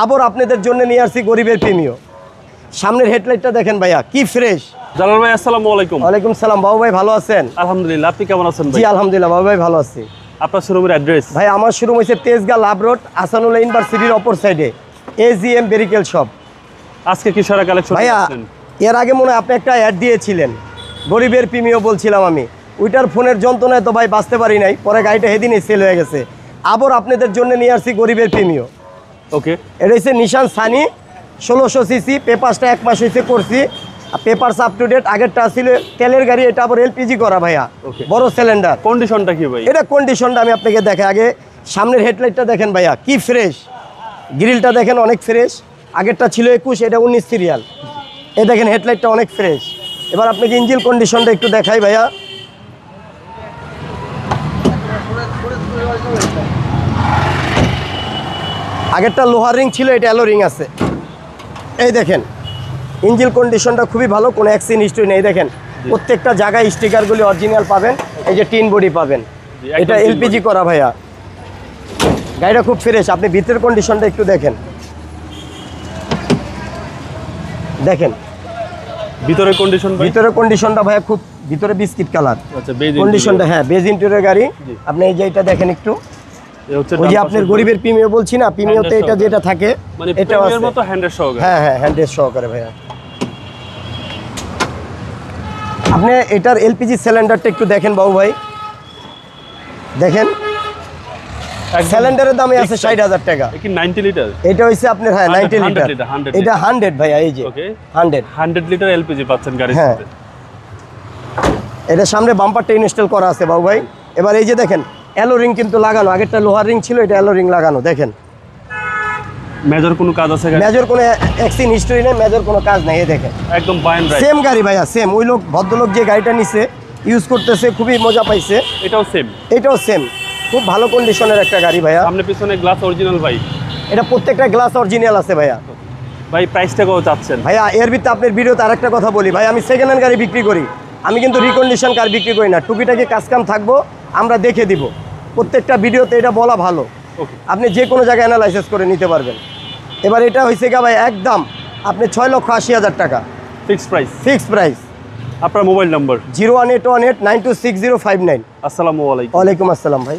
আবার আপনাদের জন্য নিয়ে আসছি গরিবের প্রেমীয় সামনের হেডলাইটটা দেখেন ভাইয়া কি ফ্রেশ জালাল ভাই আসসালামু আলাইকুম। ওয়ালাইকুম সালাম বাবু ভাই ভালো আছেন? আলহামদুলিল্লাহ আপনি কেমন আছেন জি আলহামদুলিল্লাহ বাবু ভাই ভালো আছি। আপনার শোরুমের অ্যাড্রেস ভাই আমার শোরুম হয়েছে তেজগা লাভ রোড আসানুল্লাহ ইউনিভার্সিটির অপর সাইডে এজিএম বেরিকেল শপ আজকে কি সারা কালেকশন ভাইয়া এর আগে মনে হয় আপনি একটা অ্যাড দিয়েছিলেন। গরিবের প্রিমিয় বলছিলাম আমি। ওইটার ফোনের যন্ত্রণায় তো ভাই বাঁচতে পারি নাই পরে গাড়িটা সেদিনই সেল হয়ে গেছে। আবার আপনাদের জন্য নিয়ে আসছি গরিবের প্রিমিয় ওকে এটা হচ্ছে নিশান সানি ষোলোশো সিসি পেপারসটা এক মাস হয়েছে করছি। পেপারস আপ টু ডেট আগেরটা ছিল তেলের গাড়ি এটা আবার এলপিজি করা ভাইয়া. বড় সিলিন্ডার কন্ডিশনটা কি ভাই? এটা কন্ডিশনটা আমি আপনাকে দেখে আগে। সামনের হেডলাইটটা দেখেন ভাইয়া কি ফ্রেশ গ্রিলটা দেখেন অনেক ফ্রেশ আগেরটা ছিল একুশ এটা উনিশ সিরিয়াল এ দেখেন হেডলাইটটা অনেক ফ্রেশ এবার আপনাকে ইঞ্জিন কন্ডিশনটা একটু দেখাই ভাইয়া। আগেরটা লোহার রিং ছিল এটা অ্যালো রিং আছে। এই দেখেন ইঞ্জিন কন্ডিশনটা খুবই ভালো কোনো অ্যাক্সিডেন্ট হিস্ট্রি নেই। দেখেন প্রত্যেকটা জায়গায় স্টিকারগুলি অরিজিনাল পাবেন এই যে টিন বডি পাবেন। এটা এলপিজি করা ভাইয়া। গাড়িটা খুব ফ্রেশ আপনি ভিতরের কন্ডিশনটা একটু দেখেন। দেখেন। ভিতরের কন্ডিশন ভিতরের কন্ডিশনটা ভাইয়া খুব ভিতরে বিস্কিট কালার আচ্ছা কন্ডিশনটা হ্যাঁ বেজ ইন্টেরিয়র গাড়ি। আপনি এই যে এটা দেখেন একটু। ওই যে আপনার গরিবের বলছি না প্রিমিয়তে এটা যেটা থাকে মানে মতো হ্যান্ডের সহকারে। হ্যাঁ হ্যাঁ হ্যান্ডেল সহকারে ভাইয়া। আপনি এটার এলপিজি সিলিন্ডারটা একটু দেখেন বাবু ভাই। দেখেন? সিলিন্ডারের দামে আছে ষাট হাজার টাকা। লিটার এটা হচ্ছে আপনার হ্যাঁ নাইনটি লিটার লিটার, 100 এটা হান্ড্রেড ভাইয়া এই যে ওকে হান্ড্রেড লিটার এলপিজি পাচ্ছেন হ্যাঁ। এটা সামনে বাম্পারটা ইনস্টল করা আছে বাবু ভাই। এবার এই যে দেখেন অ্যালো রিং কিন্তু লাগানো আগেরটা লোহার রিং ছিল এটা অ্যালো রিং লাগানো দেখেন। মেজর কোনো কাজ আছে মেজর কোনো অ্যাক্সিন হিস্ট্রি নেই মেজর কোনো কাজ নেই দেখেন। একদম বাইন রাইট সেম গাড়ি ভাইয়া সেম ওই লোক ভদ্রলোক যে গাড়িটা নিছে ইউজ করতেছে খুবই মজা পাইছে। এটাও সেম এটাও সেম খুব ভালো কন্ডিশনের একটা গাড়ি ভাইয়া। সামনে পিছনে গ্লাস অরিজিনাল ভাই। এটা প্রত্যেকটা গ্লাস অরিজিনাল আছে ভাইয়া। ভাই প্রাইসটা কত চাচ্ছেন। ভাইয়া এর ভিতরে আপনার ভিডিওতে আরেকটা কথা বলি। ভাই আমি সেকেন্ড হ্যান্ড গাড়ি বিক্রি করি। আমি কিন্তু রিকন্ডিশন কার বিক্রি করি না। টুকিটাকি কাজকাম থাকব আমরা দেখে দিব। প্রত্যেকটা ভিডিওতে এটা বলা ভালো। আপনি যে কোনো জায়গায় অ্যানালাইসিস করে নিতে পারবেন। এবার এটা হয়েছে গা ভাই একদম আপনি ছয় লক্ষ আশি হাজার টাকা। ফিক্স প্রাইস ফিক্সড প্রাইস আপনার mobile number zero one eight one eight nine two six zero five nine. আসসালামু আলাইকুম। ওয়ালাইকুম আসসালাম ভাই।